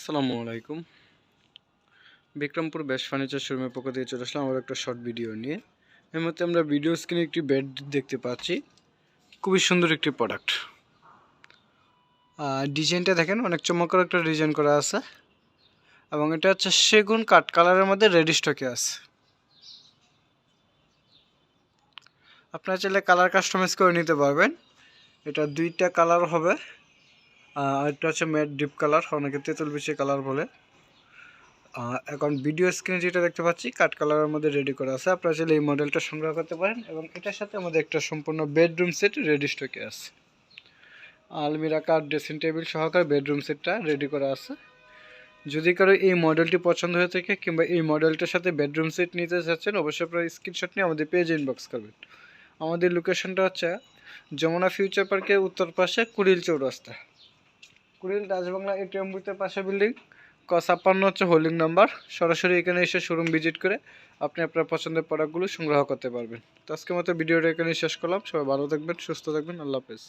আসসালামু আলাইকুম। বিক্রমপুর বেশ ফার্নিচার শোরুমের পক্ষ থেকে চলে আসলাম আমার একটা শর্ট ভিডিও নিয়ে। এর মধ্যে আমরা ভিডিও স্ক্রিনে একটি বেড দেখতে পাচ্ছি। খুবই সুন্দর একটি প্রোডাক্ট ডিজাইনটা দেখেন, অনেক চমৎকার একটা ডিজাইন করা আছে। এবং এটা হচ্ছে সেগুন কাঠ কালারের মধ্যে রেডি স্টকে আছে। আপনারা চাইলে কালার কাস্টমাইজ করে নিতে পারবেন। এটা দুইটা কালার হবে। আর এটা হচ্ছে ম্যাট ডিপ কালার অনেকে তেঁতুল বিছে কালার বলে। এখন ভিডিও স্ক্রিনে যেটা দেখতে পাচ্ছি কাঠ কালারের মধ্যে রেডি করা আছে। আপনারা চাইলে এই মডেলটা সংগ্রহ করতে পারেন এবং এটার সাথে আমাদের একটা সম্পূর্ণ বেডরুম সেট রেডি স্টকে আছে। আলমিরা কাঠ ড্রেসিং টেবিল সহকারে বেডরুম সেটটা রেডি করা আছে। যদি কারও এই মডেলটি পছন্দ হয়ে থাকে কিংবা এই মডেলটার সাথে বেডরুম সেট নিতে চাচ্ছেন, অবশ্যই আপনারা স্ক্রিনশট নিয়ে আমাদের পেজে ইনবক্স করবেন। আমাদের লোকেশনটা হচ্ছে যমুনা ফিউচার পার্কের উত্তর পাশে কুড়িল চৌরাস্তা। কুড়িল রাজবাংলা এটিএম বুথের পাশে বিল্ডিং। ক ছাপ্পান্ন হচ্ছে হোল্ডিং নাম্বার। সরাসরি এখানে এসে শোরুম ভিজিট করে আপনি আপনার পছন্দের প্রোডাক্টগুলো সংগ্রহ করতে পারবেন। তো আজকের মতো ভিডিওটা এখানে শেষ করলাম। সবাই ভালো থাকবেন, সুস্থ থাকবেন। আল্লাহ হাফেজ।